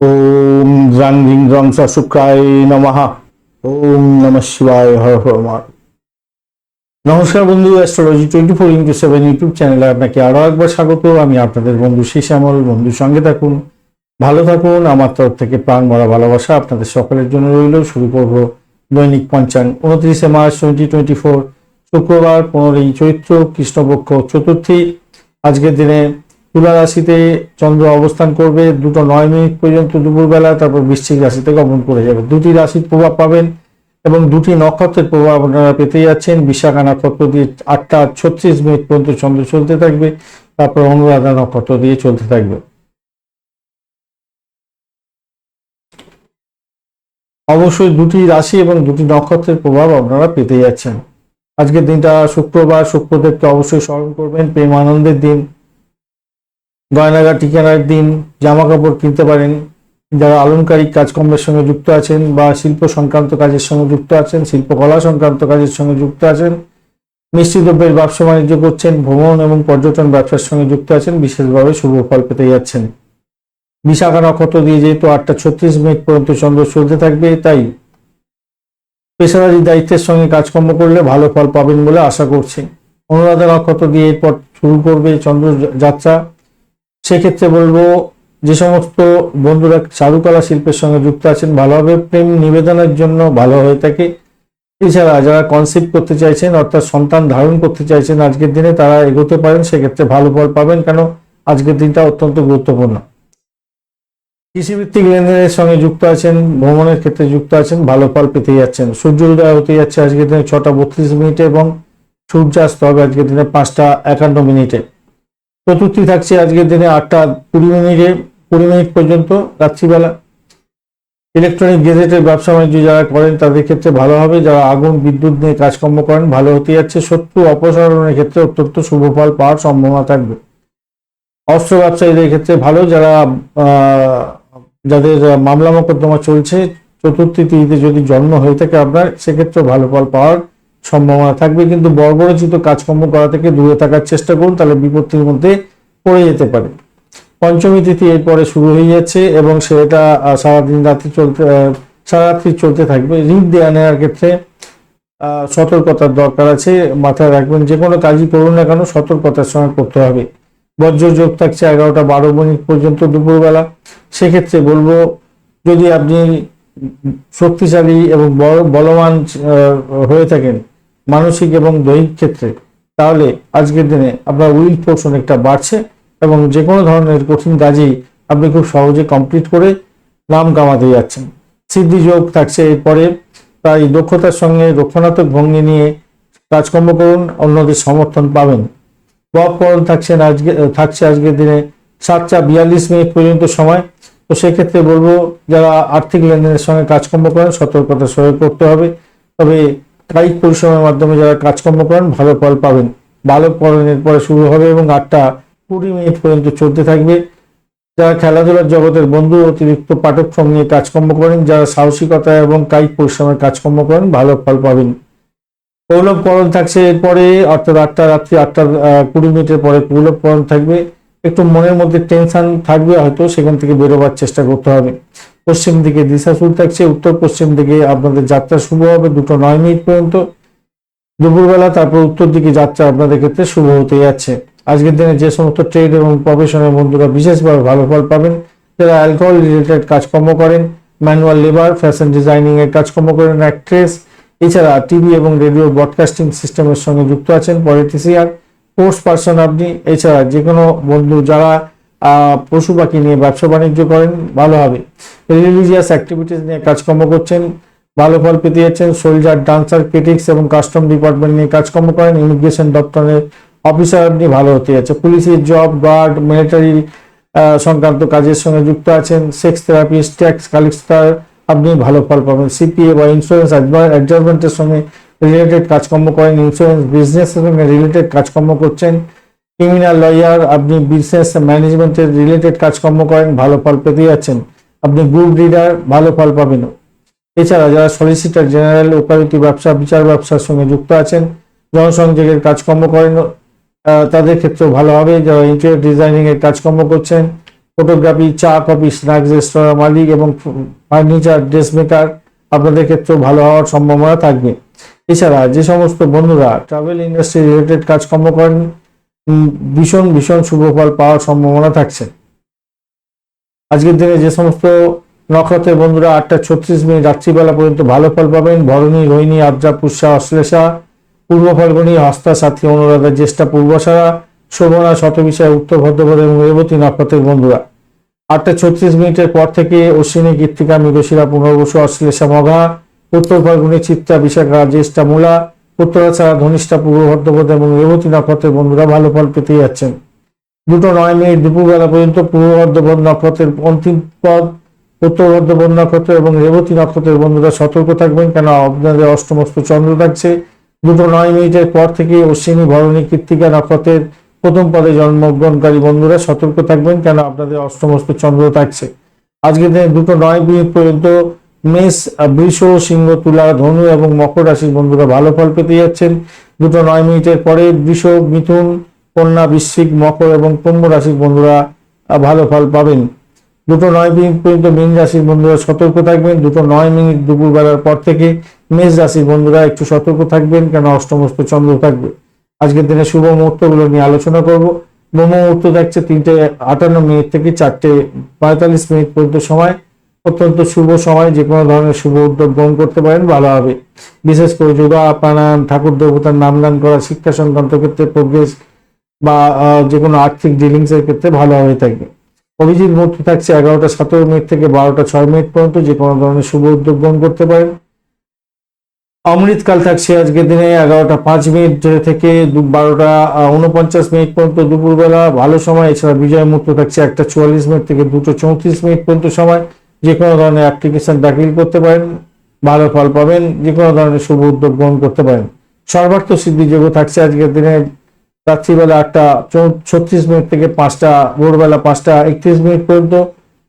ওম রাং ring রং সা শুক্রায় নমঃ। ওম নমঃ শিবায় হর হর মা। নমস্কার বন্ধু astrology twenty four into seven YouTube চ্যানেলে আপনাকে আরও একবার স্বাগত। আমি আপনাদের বন্ধু শ্যামল বন্ধুর সঙ্গে থাকুন। ভালো থাকুন, আমার তরফ থেকে প্রাণ ভরা ভালোবাসা আপনাদের সকলের জন্য রইল। শুরু করব দৈনিক পঞ্চাঙ্গ উনত্রিশে মার্চ টোয়েন্টি টোয়েন্টি ফোর শুক্রবার, পনেরোই চৈত্র, কৃষ্ণপক্ষ চতুর্থী। আজকের দিনে তুলা রাশিতে চন্দ্র অবস্থান করবে, দুটো নয় মিনিট পর্যন্ত দুপুরবেলা, তারপর বৃশ্চিক রাশিতে গমন করে যাবে। দুটি রাশির প্রভাব পাবেন এবং দুটি নক্ষত্রের প্রভাব আপনারা পেতে যাচ্ছেন। বিশাখা নক্ষত্র দিয়ে আটটা ছত্রিশ মিনিট পর্যন্ত চন্দ্র চলতে থাকবে, তারপর অনুরাধা নক্ষত্র দিয়ে চলতে থাকবে। অবশ্যই দুটি রাশি এবং দুটি নক্ষত্রের প্রভাব আপনারা পেতে যাচ্ছেন। আজকের দিনটা শুক্রবার, শুক্রদেবকে অবশ্যই স্মরণ করবেন। প্রেম আনন্দের দিন গয়নাগাটি কেনার দিন জামা কাপড় কিনতে পারেন। যারা আলংকারিক কাজকর্মের সঙ্গে যুক্ত আছেন বা শিল্প সংক্রান্ত কাজের সঙ্গে যুক্ত আছেন শিল্পকলা সংক্রান্ত কাজের সঙ্গে যুক্ত আছেন মিষ্টি দ্রব্যের ব্যবসা বাণিজ্য করছেন, ভ্রমণ এবং পর্যটন ব্যবসার সঙ্গে যুক্ত আছেন, বিশেষভাবে শুভ ফল পেতে যাচ্ছেন। বিশাখা নক্ষত্র দিয়ে যেহেতু আটটা ছত্রিশ মিনিট পর্যন্ত চন্দ্র চলতে থাকবে, তাই পেশাদারি দায়িত্বের সঙ্গে কাজকর্ম করলে ভালো ফল পাবেন বলে আশা করছি। অনুরাধা নক্ষত্র দিয়ে এরপর শুরু করবে চন্দ্র যাত্রা। সেক্ষেত্রে বলব যে সমস্ত বন্ধুরা চারুকলা শিল্পের সঙ্গে যুক্ত আছেন, ভালোভাবে প্রেম নিবেদনের জন্য ভালো হয়ে থাকে। এছাড়া যারা কনসেপ্ট করতে চাইছেন, অর্থাৎ সন্তান ধারণ করতে চাইছেন, আজকের দিনে তারা এগোতে পারেন, সেক্ষেত্রে ভালো ফল পাবেন, কেন আজকের দিনটা অত্যন্ত গুরুত্বপূর্ণ। কৃষিভিত্তিক লেনদেনের সঙ্গে যুক্ত আছেন, ভ্রমণের ক্ষেত্রে যুক্ত আছেন, ভালো ফল পেতে যাচ্ছেন। সূর্য উদয় হতে যাচ্ছে আজকের দিনে ছটা বত্রিশ মিনিটে এবং সূর্যাস্ত হবে আজকের দিনে পাঁচটা একান্ন মিনিটে। চতুর্থী থাকছে আজকের দিনে আটটা কুড়ি মিনিটে, কুড়ি মিনিট পর্যন্ত রাত্রিবেলা। ইলেকট্রনিক গেজেটের ব্যবসা বাণিজ্য যারা করেন, তাদের ক্ষেত্রে ভালো হবে। যারা আগুন, বিদ্যুৎ নিয়ে কাজকর্ম করেন, ভালো হতে যাচ্ছে। শত্রু অপসারণের ক্ষেত্রে অত্যন্ত শুভ ফল পাওয়ার সম্ভাবনা থাকবে। অস্ত্র ব্যবসায়ীদের ক্ষেত্রে ভালো। যারা যাদের মামলা মোকদ্দমা চলছে, চতুর্থী তিথিতে যদি জন্ম হয়ে থাকে আপনার সেক্ষেত্রে ভালো ফল পাওয়ার সম্ভাবনা থাকবে, কিন্তু বর্বরচিত কাজকর্ম করা থেকে দূরে থাকার চেষ্টা করুন, তাহলে বিপত্তির মধ্যে পড়ে যেতে পারে। পঞ্চমী তিথি এরপরে শুরু হয়ে যাচ্ছে এবং সেটা সারাদিন রাত্রি চলতে সারারাত্রি চলতে থাকবে। ঋণ দেওয়া নেওয়ার ক্ষেত্রে সতর্কতার দরকার আছে, মাথায় রাখবেন যে কোনো কাজই করুন না কেন, সতর্কতার সঙ্গে করতে হবে। বজ্র যোগ থাকছে এগারোটা বারো মিনিট পর্যন্ত দুপুরবেলা। সেক্ষেত্রে বলব, যদি আপনি শক্তিশালী এবং বলবান হয়ে থাকেন মানসিক এবং দৈহিক ক্ষেত্রে, তাহলে আজকের দিনে আপনার উইল ফোর্স অনেকটা বাড়ছে এবং যে কোনো ধরনের কঠিন কাজই আপনি খুব সহজে কমপ্লিট করে নাম কামাতে যাচ্ছেন। সিদ্ধি যোগ থাকছে এরপরে, তাই দক্ষতার সঙ্গে রক্ষণাত্মক ভঙ্গি নিয়ে কাজকর্ম করুন, অন্যদের সমর্থন পাবেন। বকরণ থাকছেন আজকে, থাকছে আজকের দিনে সাতটা বিয়াল্লিশ মিনিট পর্যন্ত সময়। তো সেক্ষেত্রে বলব, যারা আর্থিক লেনদেনের সঙ্গে কাজকর্ম করেন সতর্কতার সঙ্গে করতে হবে। তবে কায়িক পরিশ্রমের মাধ্যমে যারা কাজকর্ম করেন, ভালো ফল পাবেন। ভালো পরনের পরে শুরু হবে এবং আটটা কুড়ি মিনিট পর্যন্ত চলতে থাকবে। যারা খেলাধুলার জগতের বন্ধু, অতিরিক্ত পাঠ্যক্রম নিয়ে কাজকর্ম করেন, যারা সাহসিকতা এবং কায়িক পরিশ্রমের কাজকর্ম করেন, ভালো ফল পাবেন। পৌলভকরণ থাকছে এরপরে, অর্থাৎ আটটা রাত্রি, আটটা কুড়ি মিনিটের পরে পৌলভকরণ থাকবে। একটু মনের মধ্যে টেনশন থাকবে, হয়তো সেখান থেকে বেরোবার চেষ্টা করতে হবে। পশ্চিম দিকে দিশাসুর থাকছে, উত্তর পশ্চিম দিকে আপনাদের যাত্রা শুভ হবে দুটো নয় মিনিট পর্যন্ত। দুপুরবেলা তারপর উত্তর দিকে যাত্রা আপনাদের ক্ষেত্রে শুভ হতে যাচ্ছে। আজকের দিনে যে সমস্ত ট্রেড এবং প্রফেশনের বন্ধুরা বিশেষভাবে ভালো ফল পাবেন, যারা অ্যালকোহল রিলেটেড কাজকর্ম করেন ম্যানুয়াল লেবার ফ্যাশন ডিজাইনিং এর কাজকর্ম করেন অ্যাক্ট্রেস এছাড়া টিভি এবং রেডিও ব্রডকাস্টিং সিস্টেমের সঙ্গে যুক্ত আছেন পলিটিশিয়ান পোস্ট পার্সন আপনি, এছাড়া যে কোনো বন্ধু যারা পশু পাখি নিয়ে ব্যবসা বাণিজ্য করেন, ভালো হবে। রিলিজিয়াস অ্যাক্টিভিটিস নিয়ে কাজকর্ম করছেন, ভালো ফল পেতে যাচ্ছেন সোলজার ডান্সার ক্রিটিক্স এবং কাস্টম ডিপার্টমেন্ট নিয়ে কাজকর্ম করেন ইমিগ্রেশন দপ্তরের অফিসার আপনি ভালো হতে যাচ্ছে। পুলিশের জব গার্ড মিলিটারি সংক্রান্ত কাজের সঙ্গে যুক্ত আছেন সেক্স থেরাপিস্ট ট্যাক্স কালেক্টর আপনি ভালো ফল পাবেন। সিপিএ বা ইন্স্যুরেন্স অ্যাডজার্টমেন্টের সঙ্গে রিলেটেড কাজকর্ম করেন ইন্স্যুরেন্স বিজনেসের সঙ্গে রিলেটেড কাজকর্ম করছেন। ক্রিমিনাল লয়ার আপনি বিজনেস ম্যানেজমেন্টের রিলেটেড কাজকর্ম করেন, ভালো ফল পেতে যাচ্ছেন। আপনি গ্রুপ লিডার ভালো ফল পাবেন। এছাড়া যারা সলিসিটার জেনারেল ওকালতি ব্যবসা, বিচার ব্যবসার সঙ্গে যুক্ত আছেন, জনসংযোগের কাজকর্ম করেন তাদের ক্ষেত্রেও ভালো হবে। যারা ইন্টেরিয়র ডিজাইনিংয়ের কাজকর্ম করছেন ফটোগ্রাফি চা কফি স্ন্যাক্স রেস্তোরাঁ মালিক এবং ফার্নিচার ড্রেস মেকার আপনাদের ক্ষেত্রেও ভালো হওয়ার সম্ভাবনা থাকবে। এছাড়া যে সমস্ত বন্ধুরা ট্রাভেল ইন্ডাস্ট্রি রিলেটেড কাজকর্ম করেন ভীষণ ভীষণ শুভ ফল পাওয়ার সম্ভাবনা থাকছে। আজকের দিনে যে সমস্ত নক্ষত্রের বন্ধুরা আটটা ছত্রিশ মিনিট রাত্রিবেলা পর্যন্ত ভালো ফল পাবেন, ভরণী, রোহিণী, আদ্রা, পুষ্যা, অশ্লেষা, পূর্ব ফাল্গুনী, হস্তা, সাথী, অনুরাধা, জ্যেষ্ঠা পূর্বসারা শোভনা শতবিষয় উত্তর ভদ্রপদ এবং রেবতী নক্ষত্রের বন্ধুরা। আটটা ছত্রিশ মিনিটের পর থেকে অশ্বিনী কৃত্তিকা মৃগশিরা, পুনর্বসু, অশ্লেষা, মঘা, উত্তর ফাল্গুনী চিত্তা বিশাখা, জ্যেষ্ঠা, মূলা উত্তরাছাড়া ধনিষ্ঠা পূর্ব ভদ্রপদ এবং রেবতী নক্ষত্রের বন্ধুরা ভালো ফল পেতে যাচ্ছেন। দুটো নয় মিনিট দুপুরবেলা পর্যন্ত পূর্ব বর্ধমান নক্ষত্রের অন্তিম পদ, উত্তর বর্ধমান নক্ষত্র এবং রেবতী নক্ষত্রের বন্ধুরা সতর্ক থাকবেন কেন আপনাদের অষ্টমস্ত চন্দ্র থাকছে। দুটো নয় মিনিটের পর থেকে অশ্বিনী, ভরণী, কৃত্তিকা নক্ষত্রের প্রথম পদে জন্মগ্রহণকারী বন্ধুরা সতর্ক থাকবেন কেন আপনাদের অষ্টমস্ত চন্দ্র থাকছে। আজকের দিনে দুটো নয় মিনিট পর্যন্ত মেষ, বৃষ, সিংহ, তুলা, ধনু এবং মকর রাশির বন্ধুরা ভালো ফল পেতে যাচ্ছেন। দুটো নয় মিনিটের পরে বৃষ, মিথুন, কন্যা, বৃশ্চিক, মকর এবং কুম্ভ রাশির বন্ধুরা ভালো ফল পাবেন। দুটো নয় মিনিট পর্যন্ত মীন রাশির বন্ধুরা সতর্ক থাকবেন। দুটো নয় মিনিট দুপুর বেলার পর থেকে মেষ রাশির বন্ধুরা একটু সতর্ক থাকবেন কেন অষ্টমস্ত চন্দ্র থাকবে। আজকের দিনে শুভ মুহূর্তগুলো নিয়ে আলোচনা করব। ব্রহ্ম মুহূর্ত থাকছে তিনটে আটান্ন মিনিট থেকে চারটে পঁয়তাল্লিশ মিনিট পর্যন্ত সময়। অত্যন্ত শুভ সময়, যে কোনো ধরনের শুভ উদ্যোগ গ্রহণ করতে পারেন, ভালো হবে। বিশেষ করে যোগা, প্রাণায়াম, ঠাকুর দেবতার নামদান করা, শিক্ষা সংক্রান্ত ক্ষেত্রে প্রোগ্রেস বা যে কোনো আর্থিক ডিলিংস এর ক্ষেত্রে ভালো হয়ে থাকবে অভিজিৎ মুহূর্ত থাকছে এগারোটা সতেরো মিনিট থেকে বারোটা ছয় মিনিট পর্যন্ত, যে কোনো ধরনের শুভ উদ্যোগ গ্রহণ করতে পারেন। অমৃতকাল থাকছে আজকের দিনে এগারোটা পাঁচ মিনিট থেকে বারোটা উনপঞ্চাশ মিনিট পর্যন্ত দুপুরবেলা। ভালো সময়, এছাড়া বিজয় মুহূর্ত থাকছে একটা চুয়াল্লিশ মিনিট থেকে দুটো চৌত্রিশ মিনিট পর্যন্ত সময়। যে কোনো ধরনের অ্যাপ্লিকেশন দাখিল করতে পারেন, ভালো ফল পাবেন যে কোনো ধরনের শুভ উদ্যোগ গ্রহণ করতে পারেন। সর্বার্থ সিদ্ধিযোগ্য থাকছে আজকের দিনে। রাত্রিবেলা আটটা ছত্রিশ মিনিট থেকে পাঁচটা, ভোরবেলা পাঁচটা, একত্রিশ মিনিট পর্যন্ত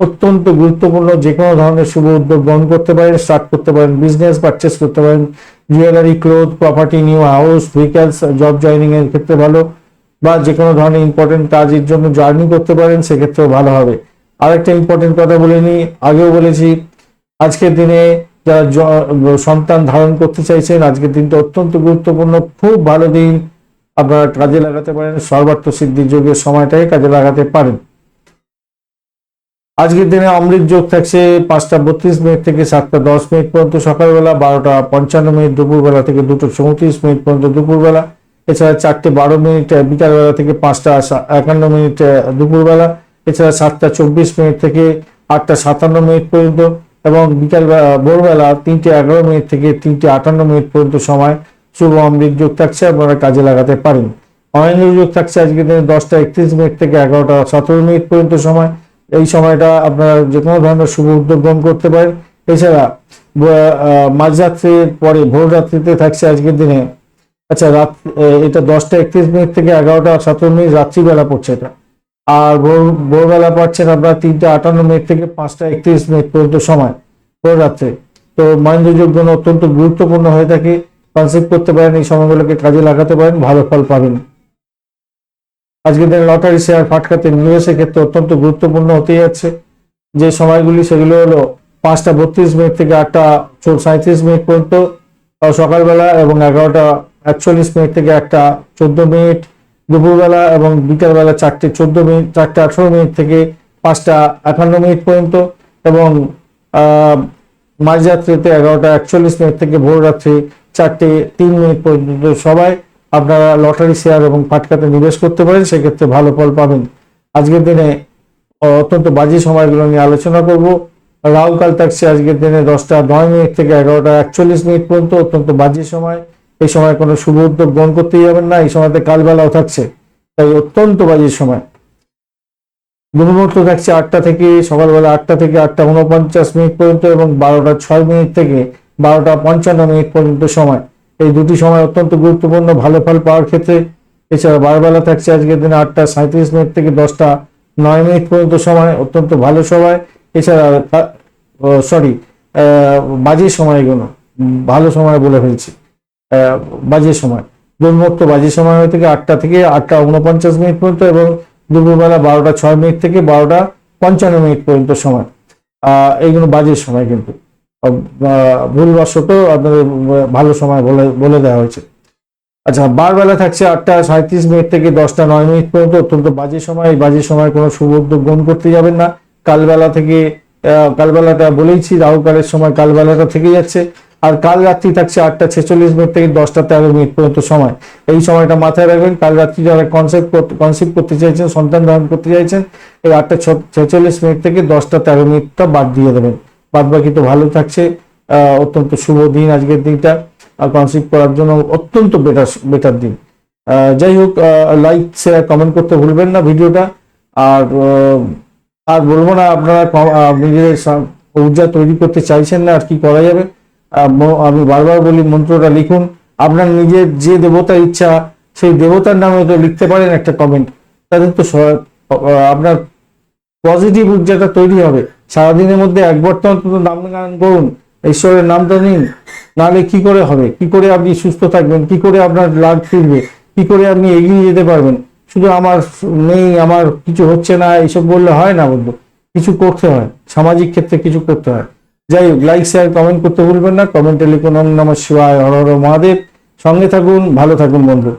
অত্যন্ত গুরুত্বপূর্ণ যে কোনো ধরনের শুভ উদ্যোগ গ্রহণ করতে পারেন স্টার্ট করতে পারেন বিজনেস পারচেস করতে পারেন। Jewellery cloth property new house vehicles job joining এর ক্ষেত্রে ভালো, বা যে কোনো ধরনের ইম্পর্টেন্ট কাজের জন্য জার্নি করতে পারেন, সেক্ষেত্রেও ভালো হবে। আরেকটা ইম্পর্টেন্ট কথা বলে নিই, আগেও বলেছি, আজকের দিনে যারা সন্তান ধারণ করতে চাইছেন, আজকের দিনটা অত্যন্ত গুরুত্বপূর্ণ। খুব ভালো দিন আপনারা কাজে লাগাতে পারেন, সর্বার্থ সিদ্ধির যোগের সময়টাই কাজে লাগাতে পারেন। আজকের দিনে অমৃত যোগ থাকছে পাঁচটা বত্রিশ মিনিট থেকে সাতটা দশ মিনিট পর্যন্ত, সকালবেলা বারোটা পঞ্চান্ন মিনিট, দুপুরবেলা থেকে দুটো চৌত্রিশ মিনিট পর্যন্ত দুপুরবেলা। এছাড়া চারটে বারো মিনিট, বিকালবেলা থেকে পাঁচটা একান্ন মিনিট, দুপুরবেলা। এছাড়া সাতটা চব্বিশ মিনিট থেকে আটটা সাতান্ন মিনিট পর্যন্ত এবং বিকাল ভোরবেলা তিনটে এগারো মিনিট থেকে তিনটে আটান্ন মিনিট পর্যন্ত সময় শুভ অমৃত যোগ থাকছে, আপনারা কাজে লাগাতে পারেন। অয়ন যোগ থাকছে আজকের দিনে দশটা একত্রিশ মিনিট থেকে এগারোটা সতেরো মিনিট পর্যন্ত সময়। এই সময়টা আপনারা যে কোনো ধরনের শুভ উদ্যোগ গ্রহণ করতে পারেন। এছাড়া মাঝরাত্রির পরে ভোর রাত্রিতে থাকছে আজকের দিনে। আচ্ছা রাত এটা দশটা একত্রিশ মিনিট থেকে এগারোটা সতেরো মিনিট রাত্রিবেলা পড়ছে এটা। আর ভোর, ভোরবেলা পাচ্ছেন আপনারা তিনটা আটান্ন মিনিট থেকে পাঁচটা একত্রিশ মিনিট পর্যন্ত সময়, ভোর রাত্রে। তো মহেন্দ্রযোগ জন্য অত্যন্ত গুরুত্বপূর্ণ হয়ে থাকে কনসেপ্ট করতে পারেন, এই সময়গুলোকে কাজে লাগাতে পারেন, ভালো ফল পাবেন। আজকের দিনে লটারি শেয়ার ফাটকাতে নিবেশের ক্ষেত্রে অত্যন্ত গুরুত্বপূর্ণ হতে যাচ্ছে। যে সময়গুলি, সেগুলো হলো পাঁচটা বত্রিশ মিনিট থেকে আটটা সাঁত্রিশ মিনিট পর্যন্ত সকালবেলা এবং এগারোটা একচল্লিশ মিনিট থেকে একটা চোদ্দ মিনিট। দুপুরবেলা এবং বিকালবেলা চারটে, চোদ্দ মিনিট, চারটে, আঠারো মিনিট থেকে পাঁচটা একান্ন মিনিট পর্যন্ত এবং মাঝরাত্রিতে এগারোটা একচল্লিশ মিনিট থেকে ভোর রাত্রি চারটে তিন মিনিট পর্যন্ত সবাই আপনারা লটারি শেয়ার এবং পাটকাতে নিবেশ করতে পারেন, সেক্ষেত্রে ভালো ফল পাবেন। আজকের দিনে অত্যন্ত বাজে সময়গুলো নিয়ে আলোচনা করব। রাহুকাল থাকছে আজকের দিনে দশটা নয় মিনিট থেকে এগারোটা একচল্লিশ মিনিট পর্যন্ত অত্যন্ত বাজে সময়। এই সময় কোনো শুভ উদ্যোগ গ্রহণ করতেই যাবেন না, এই সময়তে কালবেলাও থাকছে। তাই অত্যন্ত বাজে সময়। দুর্মুহূর্ত থাকছে আটটা থেকে, সকালবেলা আটটা থেকে আটটা উনপঞ্চাশ মিনিট পর্যন্ত এবং বারোটা ছয় মিনিট থেকে বারোটা পঞ্চান্ন মিনিট পর্যন্ত সময়। এই দুটি সময় অত্যন্ত গুরুত্বপূর্ণ, ভালো ফল পাওয়ার ক্ষেত্রে। এছাড়া বারবেলা থাকছে আজকের দিনে আটটা সাঁত্রিশ মিনিট থেকে দশটা নয় মিনিট পর্যন্ত সময়, অত্যন্ত ভালো সময়। এছাড়া সরি বাজে সময়গুলো, ভালো সময় বলে ফেলছি। বাজে সময়। দুর্মুক্ত বাজে সময় হয়ে থেকে আটটা থেকে আটটা উনপঞ্চাশ মিনিট পর্যন্ত এবং দুপুরবেলা বারোটা ছয় মিনিট থেকে বারোটা পঞ্চান্ন মিনিট পর্যন্ত সময়। এইগুলো বাজে সময় কিন্তু। ভুলবশত আপনাদের ভালো সময় বলে বলে দেওয়া হয়েছে। আচ্ছা বারবেলা থাকছে আটটা সাঁত্রিশ মিনিট থেকে দশটা নয় মিনিট পর্যন্ত। অত্যন্ত বাজে সময়। এই বাজে সময় কোনো শুভ উদ্যোগ গ্রহণ করতে যাবেন না। কালবেলা থেকে কালবেলাটা বলেইছি, রাহুকালের সময় কালবেলাটা থেকে যাচ্ছে। আর কাল রাত্রি থাকছে আটটা ছেচল্লিশ মিনিট থেকে দশটা তেরো মিনিট পর্যন্ত সময়। এই সময়টা মাথায় রাখবেন, কাল রাত্রি যারা কনসেপ্ট কনসেপ্ট করতে চাইছেন, সন্তান ধারণ করতে চাইছেন, এই আটটা ছেচল্লিশ মিনিট থেকে দশটা তেরো মিনিটটা বাদ দিয়ে দেবেন। বাদ বাকি তো ভালো থাকছে। অত্যন্ত শুভ দিন আজকের দিনটা। আর কনসেপ্ট করার জন্য অত্যন্ত বেটার বেটার দিন। যাই হোক লাইক শেয়ার কমেন্ট করতে ভুলবেন না ভিডিওটা। আর আর বলব না, আপনারা নিজেদের ঊর্জা তৈরি করতে চাইছেন না, আর কি করা যাবে? আমি বারবার বলি মন্ত্রটা লিখুন। আপনার নিজের যে দেবতার ইচ্ছা, সেই দেবতার নামে তো লিখতে পারেন একটা কমেন্ট তাদের তো আপনার পজিটিভ ঊর্জাটা তৈরি হবে। সারাদিনের মধ্যে একবার তো অন্তত নাম গান করুন, ঈশ্বরের নামটা নিন। নাহলে কি করে হবে? কি করে আপনি সুস্থ থাকবেন? কি করে আপনার লাভ ফিরবে? কি করে আপনি এগিয়ে যেতে পারবেন? শুধু আমার নেই, আমার কিছু হচ্ছে না, এইসব বললে হয় না বন্ধু। কিছু করতে হয়। সামাজিক ক্ষেত্রে কিছু করতে হয়। যাই হোক লাইক শেয়ার কমেন্ট করতে ভুলবেন না। কমেন্টে লিখুন, ওম নমঃ শিবায়, হর হর মহাদেব। সঙ্গে থাকুন, ভালো থাকুন বন্ধু।